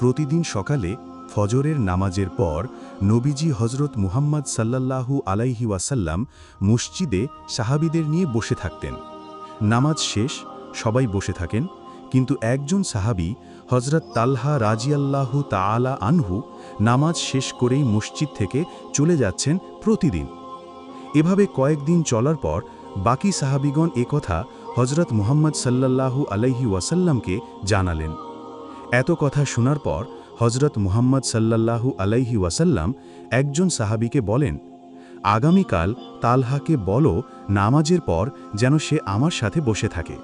প্রতিদিন সকালে ফজরের নামাজের পর নবীজি হজরত মুহাম্মদ সাল্লাল্লাহু আলাইহি ওয়াসাল্লাম মসজিদে সাহাবিদের নিয়ে বসে থাকতেন। নামাজ শেষ, সবাই বসে থাকেন, কিন্তু একজন সাহাবি হজরত তালহা রাজিয়াল্লাহু তাআলা আনহু নামাজ শেষ করেই মসজিদ থেকে চলে যাচ্ছেন প্রতিদিন। এভাবে কয়েকদিন চলার পর বাকি সাহাবিগণ একথা হজরত মুহাম্মদ সাল্লাল্লাহু আলাইহি ওয়াসাল্লামকে জানালেন। এত কথা শোনার পর হজরত মুহাম্মদ সাল্লাল্লাহু আলাইহি ওয়াসাল্লাম একজন সাহাবিকে বলেন, আগামীকাল তালহাকে বলো নামাজের পর যেন সে আমার সাথে বসে থাকে।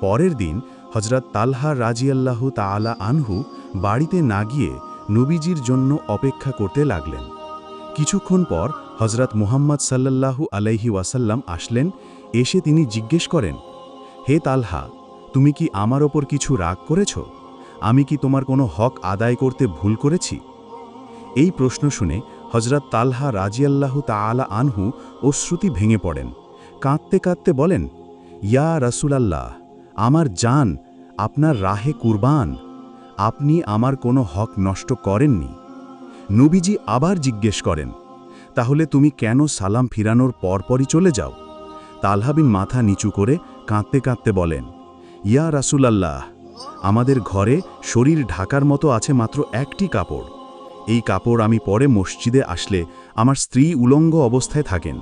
পরের দিন হজরত তালহা রাজিয়াল্লাহু তাআলা আনহু বাড়িতে না গিয়ে নবীজির জন্য অপেক্ষা করতে লাগলেন। কিছুক্ষণ পর হজরত মুহাম্মদ সাল্লাল্লাহু আলাইহি ওয়াসাল্লাম আসলেন, এসে তিনি জিজ্ঞেস করেন, হে তালহা, তুমি কি আমার ওপর কিছু রাগ করেছ? আমি কি তোমার কোনো হক আদায় করতে ভুল করেছি? এই প্রশ্ন শুনে হজরত তালহা রাজিয়াল্লাহু তাআলা আনহু ও শ্রুতি ভেঙে পড়েন। কাঁদতে কাঁদতে বলেন, ইয়া রাসূলাল্লাহ, আমার জান, আপনার রাহে কুরবান, আপনি আমার কোনো হক নষ্ট করেননি। নবীজি আবার জিজ্ঞেস করেন, তাহলে তুমি কেন সালাম ফিরানোর পরপরই চলে যাও? তালহাবিন মাথা নিচু করে কাঁদতে কাঁদতে বলেন, ইয়া রাসূলাল্লাহ আমাদের ঘরে শরীর ঢাকার মতো আছে মাত্র একটি কাপড়। এই কাপড় আমি পরে মসজিদে আসলে আমার স্ত্রী উলঙ্গ অবস্থায় থাকেন।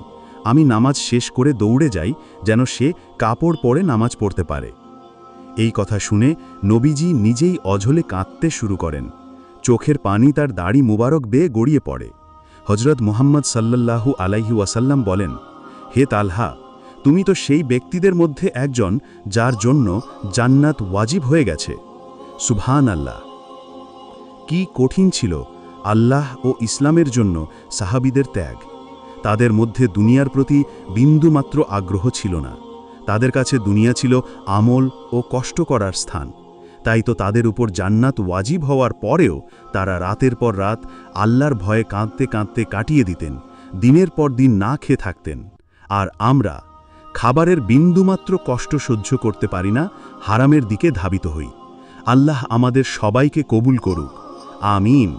আমি নামাজ শেষ করে দৌড়ে যাই যেন সে কাপড় পরে নামাজ পড়তে পারে। এই কথা শুনে নবীজি নিজেই অঝলে কাঁদতে শুরু করেন। চোখের পানি তার দাড়ি মুবারক বেয়ে গড়িয়ে পড়ে। হজরত মুহাম্মদ সাল্লাল্লাহু আলাইহি ওয়াসাল্লাম বলেন, হে তালহা তুমি তো সেই ব্যক্তিদের মধ্যে একজন যার জন্য জান্নাত ওয়াজিব হয়ে গেছে। সুবহান আল্লাহ কি কঠিন ছিল আল্লাহ ও ইসলামের জন্য সাহাবিদের ত্যাগ। তাদের মধ্যে দুনিয়ার প্রতি বিন্দুমাত্র আগ্রহ ছিল না। তাদের কাছে দুনিয়া ছিল আমল ও কষ্ট করার স্থান। তাই তো তাদের উপর জান্নাত ওয়াজিব হওয়ার পরেও তারা রাতের পর রাত আল্লাহর ভয়ে কাঁদতে কাঁদতে কাটিয়ে দিতেন, দিনের পর দিন না খেয়ে থাকতেন। আর আমরা খাবারের বিন্দুমাত্র কষ্ট সহ্য করতে পারি না, হারামের দিকে ধাবিত হই। আল্লাহ আমাদের সবাইকে কবুল করুক। আমিন।